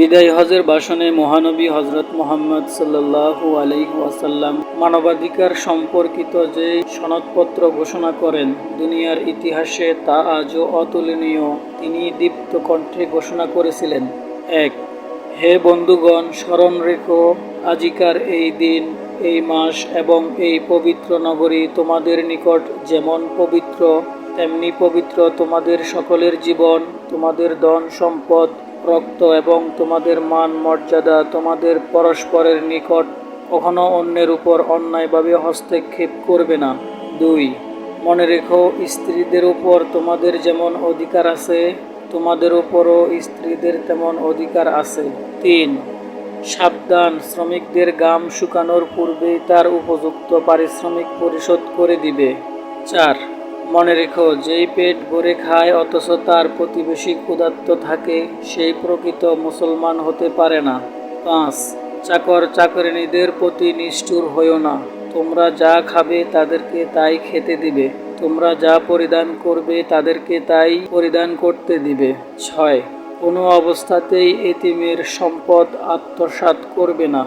বিদায় হজের ভাষণে মহানবী হজরত মোহাম্মদ সাল্লাল্লাহু আলাইহি ওয়াসাল্লাম মানবাধিকার সম্পর্কিত যে সনদপত্র ঘোষণা করেন, দুনিয়ার ইতিহাসে তা আজও অতুলনীয়, তিনি দীপ্ত কণ্ঠে ঘোষণা করেছিলেন। এক, হে বন্ধুগণ, স্মরণ রেখো, আজিকার এই দিন, এই মাস এবং এই পবিত্র নগরী তোমাদের নিকট যেমন পবিত্র, তেমনি পবিত্র তোমাদের সকলের জীবন, তোমাদের ধন সম্পদ রক্ত এবং তোমাদের মান মর্যাদা তোমাদের পরস্পরের নিকট কখনো অন্যের উপর অন্যায়ভাবে হস্তক্ষেপ করবে না। দুই, মনে রেখো, স্ত্রীদের উপর তোমাদের যেমন অধিকার আছে, তোমাদের উপরও স্ত্রীদের তেমন অধিকার আছে। তিন, সাবধান, শ্রমিকদের গাম শুকানোর পূর্বেই তার উপযুক্ত পারিশ্রমিক পরিশোধ করে দিবে। চার মনে রেখো, যেই পেট ভরে খায়, অথচ তার প্রতিবেশী ক্ষুধার্ত থাকে, সেই প্রকৃত মুসলমান হতে পারে না। পাঁচ, চাকর চাকরিনীদের প্রতি নিষ্ঠুর হইও না। তোমরা যা খাবে তাদেরকে তাই খেতে দিবে। তোমরা যা পরিধান করবে তাদেরকে তাই পরিধান করতে দিবে। ছয়, কোনো অবস্থাতেই এতিমের সম্পদ আত্মসাৎ করবে না।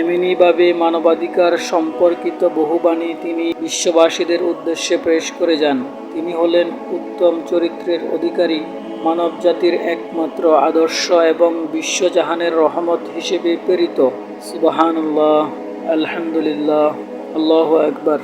এমনিভাবে মানবাধিকার সম্পর্কিত বহু বাণী তিনি বিশ্ববাসীদের উদ্দেশ্যে পেশ করে যান। তিনি হলেন উত্তম চরিত্রের অধিকারী, মানবজাতির একমাত্র আদর্শ এবং বিশ্বজাহানের রহমত হিসেবে প্রেরিত। সুবাহানুল্লাহ, আলহামদুলিল্লাহ, আল্লাহ আকবার।